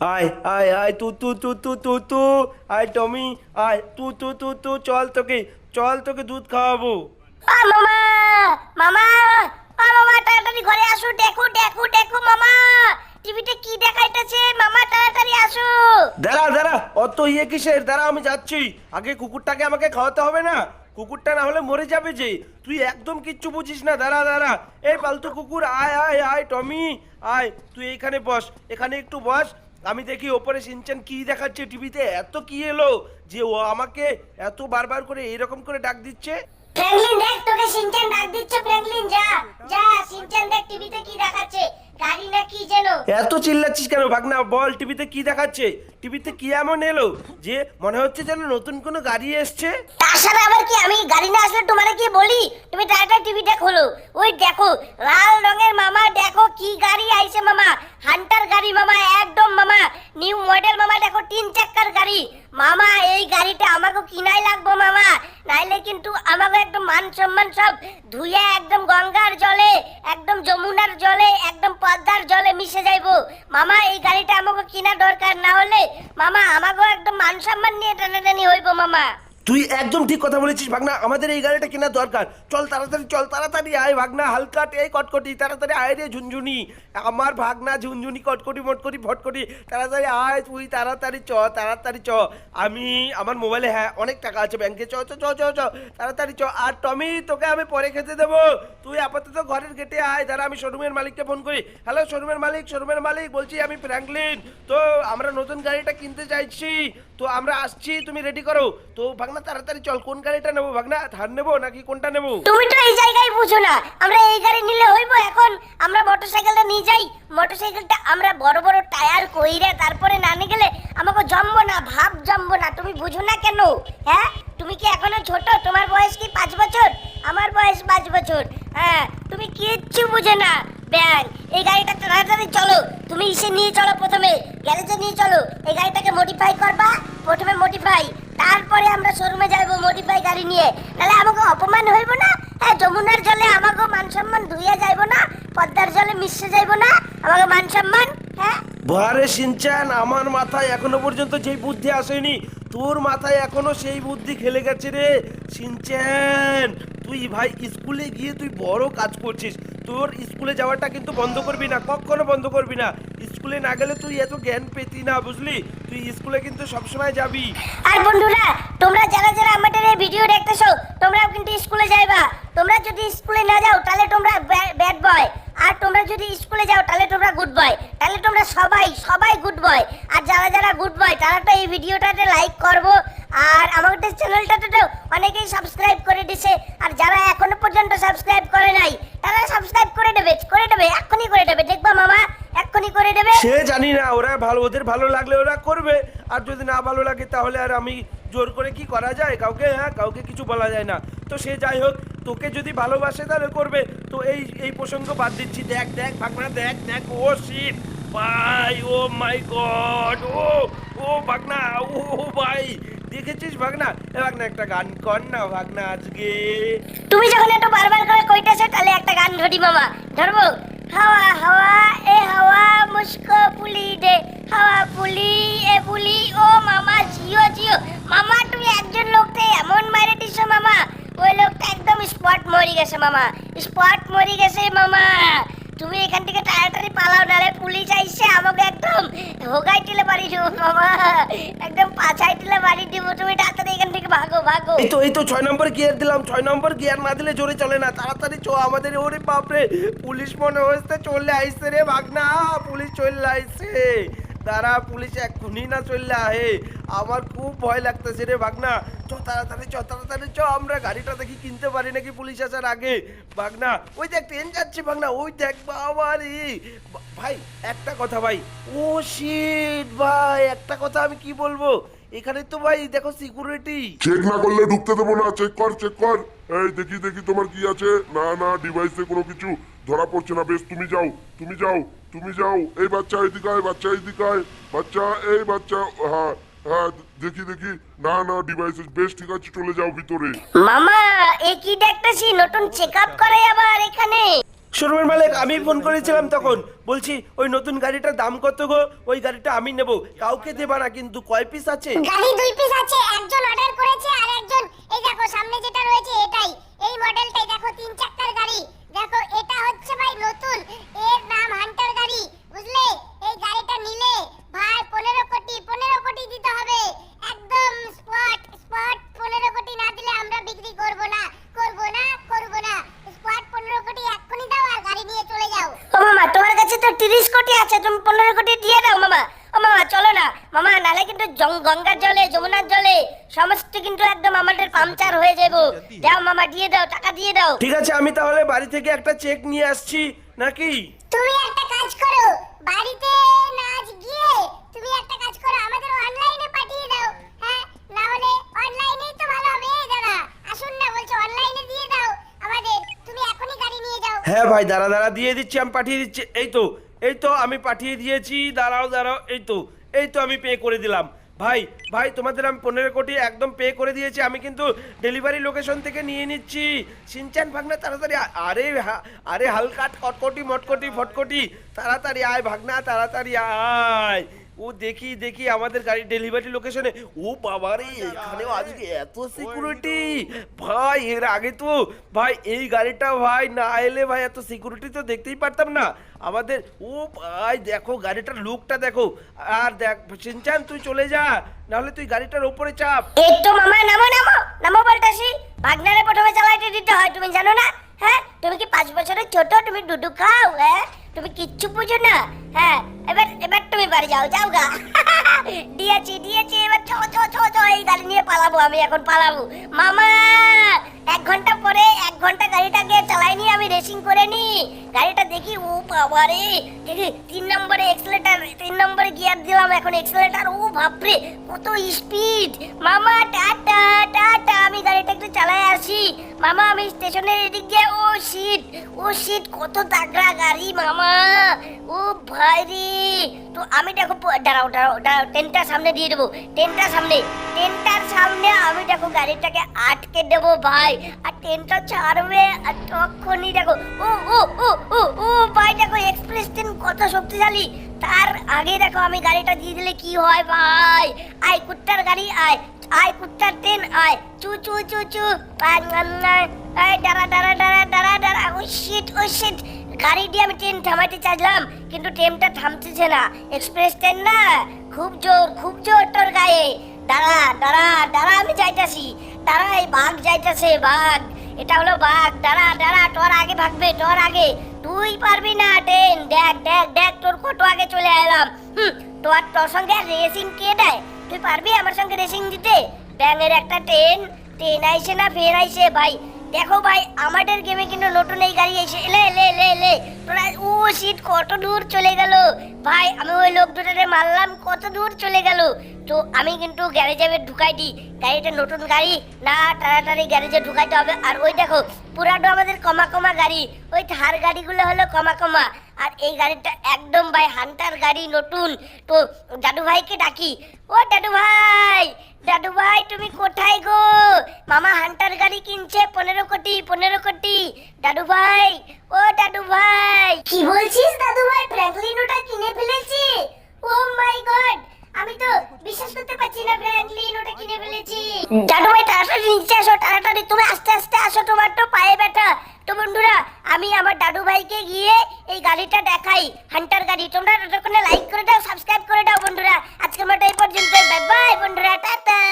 আয় আয় আয় তু তু তু তু তু তু। আয় টমি আয় তু তু তু তু। চল তোকে চল তোকে দুধ খাওয়াবো। আ মামা মামা আ মামা তাড়াতাড়ি ঘরে আসো। দেখো দেখো দেখো মামা। টিভিতে কি দেখাইতেছে? মামা তাড়াতাড়ি আসো। দাঁড়া দাঁড়া অত ইয়ে কিসের? দাঁড়া আমি যাচ্ছি। আগে কুকুরটাকে আমাকে খাওয়াতে হবে না? কুকুরটা না হলে মরে যাবে যে। তুই একদম কিচ্ছু বুঝিস না। দাঁড়া দাঁড়া। এই পালতু কুকুর আয় আয় আয় টমি। আয় তুই এইখানে বস। এখানে একটু বস। আমি দেখি ওপরে সিনচান কি দেখাচ্ছে টিভিতে এত কি এলো যে ও আমাকে এত বারবার করে এরকম করে ডাক দিচ্ছে? ফ্র্যাঙ্কলিন দেখ তোকে সিনচান ডাক দিচ্ছে ফ্র্যাঙ্কলিন যা যা সিনচান দেখ টিভিতে কি দেখাচ্ছে গাড়ি না কি যেন। এত চিল্লাচ্ছিস কেন ভাগনা বল টিভিতে কি দেখাচ্ছে? টিভিতে কি এমন এলো যে মনে হচ্ছে যেন নতুন কোনো গাড়ি এসছে? তাছাড়া আবার কি আমি গাড়ি না আসলে তোমারে কি বলি? তুমি তাড়াতাড়ি টিভিটা খোলো ওই দেখো লাল রঙের মামা দেখো কি গাড়ি আইছে মামা। হান্টার গাড়ি মামা, একদম মামা। নিউ মডেল মামা, দেখো, তিন চাকার গাড়ি। মামা, এই গাড়িটা আমাকে কিনাই লাগবো মামা। নাইলে কিন্তু আমাকে একদম মান সম্মান সব ধুয়ে একদম গঙ্গার জলে, একদম যমুনার জলে, একদম পদ্মার জলে মিশে যাইবো। মামা, এই গাড়িটা আমাকে কিনা দরকার, না হলে মামা, আমাকেও একদম মান সম্মান নিয়ে টানাটানি হইবো মামা। তুই একদম ঠিক কথা বলেছিস, ভাগনা। আমাদের এই গাড়িটা কেনার দরকার। চল তাড়াতাড়ি চল তাড়াতাড়ি আয়, ভাগনা। হালকা এই কটকটি, তাড়াতাড়ি আয় রে ঝুনঝুনি। আমার ভাগনা ঝুনঝুনি, কটকটি, মটকটি ফটকটি তাড়াতাড়ি আয় তুই, তাড়াতাড়ি চ তাড়াতাড়ি চ। আমি, আমার মোবাইলে হ্যাঁ অনেক টাকা আছে ব্যাংকে। চ চ চ চ চ, তাড়াতাড়ি চ। আর টমি, তোকে আমি পরে খেতে দেবো। তুই আপাতত ঘরের গেটে আয়। দাঁড়া, আমি শোরুমের মালিককে ফোন করি। হ্যালো, শোরুমের মালিক শোরুমের মালিক, বলছি আমি ফ্র্যাঙ্কলিন। তো, আমরা নতুন গাড়িটা কিনতে চাইছি। তো, আমরা আসছি, তুমি রেডি করো। তো, ভাগনা তাড়াতাড়ি চল, কোন গাড়িটা নেব ভাগনা? ধার নেব নাকি কোনটা নেব? তুমি তো এই জায়গায় বুঝো না। আমরা এই গাড়ি নিলে হইব এখন। আমরা মোটরসাইকেলটা নিয়ে যাই। মোটরসাইকেলটা আমরা বড় বড় টায়ার কইরে তারপরে না নিয়ে গেলে আমাকে জমবো না, ভাব জমবো না। তুমি বুঝো না কেন? হ্যাঁ? তুমি কি এখনও ছোট? তোমার বয়স কি পাঁচ বছর? আমার বয়স পাঁচ বছর। হ্যাঁ? তুমি কিচ্ছু বুঝে না। ব্যাং, এই গাড়িটা তাড়াতাড়ি চলো। তুমি এসে নিয়ে চলো প্রথমে। গ্যারেজে নিয়ে চলো। এই গাড়িটাকে মডিফাই করবা। প্রথমে মডিফাই তারপরে আমরা শোরুমে যাইবো মডিফাই গাড়ি নিয়ে। তাহলে আমাকে অপমান হইব না? হ্যাঁ যমুনার জলে আমাকে মান সম্মান ধুইয়া যাইব না? পদ্মার জলে মিশে যাইব না? আমাকে মান সম্মান হ্যাঁ? বারে সিনচান, আমার মাথায় এখনও পর্যন্ত যেই বুদ্ধি আসেনি, তোর মাথায় এখনও সেই বুদ্ধি খেলে গেছে রে, সিনচান। তুই ভাই, স্কুলে গিয়ে তুই বড় কাজ করছিস। তোর স্কুলে যাওয়াটা কিন্তু বন্ধ করবি না, কখনো বন্ধ করবি না। স্কুলে না গেলে তুই এত জ্ঞান পেতি না, বুঝলি? তুই স্কুলে কিন্তু সবসময় যাবি। আর বন্ধুরা, তোমরা যারা যারা আমাদের এই ভিডিও দেখতেছো, তোমরাও কিন্তু স্কুলে যাইবা। তোমরা যদি স্কুলে না যাও, তাহলে তোমরা ব্যাড বয় আর তোমরা যদি স্কুলে যাও, তাহলে তোমরা গুড বয় তাহলে তোমরা সবাই সবাই গুড বয় আর যারা যারা গুড বয় তারা তো এই ভিডিওটাতে লাইক করব। আর আমাদের চ্যানেলটা তো অনেকেই সাবস্ক্রাইব করে দিছে। আর যারা এখনও পর্যন্ত সাবস্ক্রাইব করে নাই, তারা সাবস্ক্রাইব করে দেবে করে দেবে, এক্ষুনি করে দেবে। দেখবা মামা, এক্ষুনি করে দেবে। সে জানি না, ওরা ভালো, ওদের ভালো লাগলে ওরা করবে। আর যদি না ভালো লাগে, তাহলে আর আমি জোর করে কি করা যায়? কাউকে হ্যাঁ কাউকে কিছু বলা যায় না। তো সে যাই হোক, তোকে যদি ভালোবাসে, তাহলে করবে। তো এই এই প্রসঙ্গ বাদ দিচ্ছি। দেখ দেখ, ভাগনা, দেখ দেখ, ও শিট ভাই, ও মাই গড ও ও ভাগনা ও ভাই দেখেছিস, ভাগনা? ভাগনা, একটা গান কর না, ভাগনা, আজকে। তুমি যখন একটু বারবার করে কইতেছো, তাহলে একটা গান ধরি, মামা। ধরবো? হাওয়া হাওয়া, এ হাওয়া মুস্কো পুলি দে। হাওয়া পুলি, এ পুলি, ও মামা, জিও জিও। মামা, তুমি একজন লোককে এমন মারে দিছো, মামা। ওই লোকটা একদম স্পট মরি গেছে, মামা। স্পট মরি গেছে, মামা। তুমি এখান থেকে তাড়াতাড়ি পালাও নালে পুলিশ আইসে আমাকে একদম হোগাই টিলে বাড়ি দিব মামা একদম পাছাই টিলে বাড়ি দিব। তুমি তাড়াতাড়ি এখান থেকে ভাগো ভাগো। এই তো এই তো, ছয় নম্বর গিয়ার দিলাম, ছয় নম্বর গিয়ার না দিলে জোরে চলে না। তাড়াতাড়ি চো, আমাদের, ওরে বাপরে, পুলিশ মনে হচ্ছে চলে আইসে রে ভাগ না পুলিশ চলে আইসে। দাঁড়া, পুলিশ এক্ষুনি না চললে আহে। আমার খুব ভয় লাগতেছে রে ভাগনা। চ, তাড়াতাড়ি চ তাড়াতাড়ি চ, আমরা গাড়িটা দেখি কিনতে পারি নাকি পুলিশ আসার আগে। ভাগনা, ওই দেখ, ট্রেন যাচ্ছে ভাগনা, ওই দেখ বাবারি। ভাই, একটা কথা ভাই। ও শিট ভাই, একটা কথা আমি কি বলব? এখানে তো ভাই দেখো সিকিউরিটি চেক না করলে ঢুকতে দেবো না। চেক কর চেক কর। এই দেখি দেখি তোমার কি আছে। না না ডিভাইসে কোনো কিছু ধরা পড়ছে না। বেশ তুমি যাও তুমি যাও তুমি যাও। এই বাচ্চা এদিকে আয় বাচ্চা এদিকে আয়। বাচ্চা এই বাচ্চা হ্যাঁ হ্যাঁ দেখি দেখি। না না ডিভাইসে বেশ ঠিক আছে চলে যাও ভিতরে। মামা এ কি দেখতেছি? নতুন চেক আপ করে আবার এখানে। শোরুমের মালিক, আমি ফোন করেছিলাম তখন। বলছি, ওই নতুন গাড়িটার দাম কত গো? ওই গাড়িটা আমি নেব। কাউকে দেবা না, কিন্তু কয় পিস আছে? গাড়ি দুই পিস আছে, একজন অর্ডার করেছে আর একজন এই দেখো সামনে যেটা রয়েছে এটাই এই মডেলটাই দেখো তিন চাকার গাড়ি দেখো এটা হচ্ছে ভাই নতুন এর নাম হান্টার গাড়ি বুঝলে এই গাড়িটা নিলে ভাই পনেরো কোটি পনেরো কোটি দিতে হবে একদম স্পট স্পট পনেরো কোটি না দিলে আমরা বিক্রি করব না করব না করব না স্পট পনেরো কোটি এক্ষুনি দাও আর গাড়ি নিয়ে চলে যাও ও মামা তোমার কাছে তো তিরিশ কোটি আছে তুমি পনেরো কোটি দিয়ে দাও মামা। ও মামা চলো না। মামা নালে কিন্তু গঙ্গার জলে যমুনার জলে সমস্ত কিন্তু একদম আমাদের পাংচার হয়ে যাব। দাও মামা দিয়ে দাও টাকা দিয়ে দাও। ঠিক আছে আমি তাহলে বাড়ি থেকে একটা চেক নিয়ে আসছি নাকি? তুমি একটা কাজ করো বাড়িতে না আজ গিয়ে তুমি একটা কাজ করো আমাদের অনলাইনে পাঠিয়ে দাও। হ্যাঁ না হলে অনলাইনেই তো ভালো হবে এই দাদা। আসুন না বলছো অনলাইনে দিয়ে দাও। আমাদের তুমি এখনই গাড়ি নিয়ে যাও। হ্যাঁ ভাই দাঁড়া দাঁড়া দিয়ে দিচ্ছি আমি পাঠিয়ে দিচ্ছি। এই তো এই তো আমি পাঠিয়ে দিয়েছি, দাঁড়াও দাঁড়াও, এই তো এই তো আমি পে করে দিলাম। ভাই ভাই, তোমাদের আমি পনেরো কোটি একদম পে করে দিয়েছি, আমি কিন্তু ডেলিভারি লোকেশন থেকে নিয়ে নিচ্ছি। সিনচান ভাগনা, তাড়াতাড়ি আরে আরে হালকাট কটকটি মটকটি, ফটকটি, তাড়াতাড়ি আয় ভাগনা, তাড়াতাড়ি আয়। ও দেখি দেখি আমাদের গাড়ি ডেলিভারি লোকেশনে ও বাবা রে এখানেও আজকে এত সিকিউরিটি ভাই এর আগে তো ভাই এই গাড়িটা ভাই না এলে ভাই এত সিকিউরিটি তো দেখতেই পারতাম না। আমাদের ও ভাই দেখো গাড়িটার লুকটা দেখো। আর দেখ সিনচান তুই চলে যা নাহলে তুই গাড়িটার ওপরে চাপ। এই তো মামা নামো নামো নামো বলতাছি। ভাগনারে প্রথমে চালাইতে দিতে হয় তুমি জানো না? হ্যাঁ? তুমি কি পাঁচ বছরের ছোট তুমি ডুডু খাও হ্যাঁ? তুমি কিচ্ছু বুঝো না? হ্যাঁ এবার এবার তুমি বাড়ি যাও যাও গা। দিয়েছি দিয়েছি, এবার ছ ছ ছ ছ, এই গাড়ি নিয়ে পালাবো, আমি এখন পালাবো। মামা, এক ঘণ্টা পরে, এক ঘণ্টা গাড়িটাকে চালাইনি আমি রেসিং করে নি গাড়িটা দেখি, ও বাবা রে, দেখি, তিন নম্বরে এক্সেলেটার তিন নম্বরে গিয়ার দিলাম, এখন এক্সেলেটার ও বাপরে, কত স্পিড মামা, টাটা টাটা, আমি গাড়িটা একটু চালাই আসি মামা, আমি স্টেশনের এদিক ও শীত ও শীত কত তাগড়া গাড়ি, মামা। ও ভাই রে। তো আমি দেখো দাঁড়াও দাঁড়াও দাঁড়াও ট্রেনটার সামনে দিয়ে দেবো ট্রেনটার সামনে ট্রেনটার সামনে আমি দেখো, গাড়িটাকে আটকে দেবো ভাই। আর ট্রেনটা ছাড়বে, আর তখনই দেখো, ও ও ও ও ও ভাই, দেখো এক্সপ্রেস ট্রেন কত শক্তিশালী। তার আগে দেখো, আমি গাড়িটা দিয়ে দিলে কি হয় ভাই? আয়, কুত্তার গাড়ি, আয়। আয়, কুত্তার ট্রেন আয়। চু চু চু চু। আয়, দাঁড়া দাঁড়া দাঁড়া দাঁড়া দাঁড়া। ও শিট ও শিট গাড়ি দিয়ে আমি ট্রেন থামাতে চাইলাম, কিন্তু ট্রেনটা থামতেছে না। এক্সপ্রেস ট্রেন না। খুব জোর খুব জোর তোর গায়ে। দাঁড়া দাঁড়া দাঁড়া, আমি যাইতাছি। দাঁড়া, এই বাঘ যাইতাছে, বাঘ। এটা হলো বাঘ। দাঁড়া দাঁড়া, তোর আগে ভাগবে, তোর আগে। তুই পারবি না ট্রেন দেখ দেখ দেখ, তোর কত আগে চলে এলাম। হুম, তোর তোর সঙ্গে রেসিং কে দেয়? তুই পারবি আমার সঙ্গে রেসিং দিতে? ব্যাঙের একটা ট্রেন ট্রেন আইসে না, ফের আইসে, ভাই। দেখো ভাই, আমাদের গেমে কিন্তু নতুন এই গাড়ি এসে এলে এলে এলে লে তোরা ও সিট কত দূর চলে গেল। ভাই, আমি ওই লোক দুটারে মারলাম, কত দূর চলে গেল। তো আমি কিন্তু গ্যারেজে ঢুকাই দিই। গাড়িটা নতুন গাড়ি, না তাড়াতাড়ি গ্যারেজে ঢুকাইতে হবে। আর ওই দেখো, পুরাটো আমাদের কমা কমা গাড়ি। ওই থার গাড়িগুলো হলো কমা কমা। আর এই গাড়িটা একদম ভাই হান্টার গাড়ি, নতুন। তো দাদু ভাইকে ডাকি, ও দাদু ভাই দাদু ভাই, তুমি কোথায় গো? মামা হান্টার গাড়ি কিনছে, পনেরো কোটি পনেরো কোটি। দাদু ভাই ও দাদু ভাই কি বলছিস দাদু ভাই ফ্র্যাঙ্কলিন ওটা কিনে ফেলেছি? Oh my god. আমি তো বিশ্বাস করতে পারছি না ফ্র্যাঙ্কলিন ওটা কিনে ফেলেছি। দাদু ভাই তাড়াতাড়ি নিচে আসো, তাড়াতাড়ি। তুমি আস্তে আস্তে আসো তোমার তো পায়ে ব্যথা। তো বন্ধুরা, আমি আমার দাদু ভাইকে গিয়ে এই গাড়িটা দেখাই, হান্টার গাড়ি। তোমরা যতক্ষণে লাইক করে দাও সাবস্ক্রাইব করে দাও বন্ধুরা। আজকে আমার এই পর্যন্ত বাই বাই বন্ধুরা, টাটা।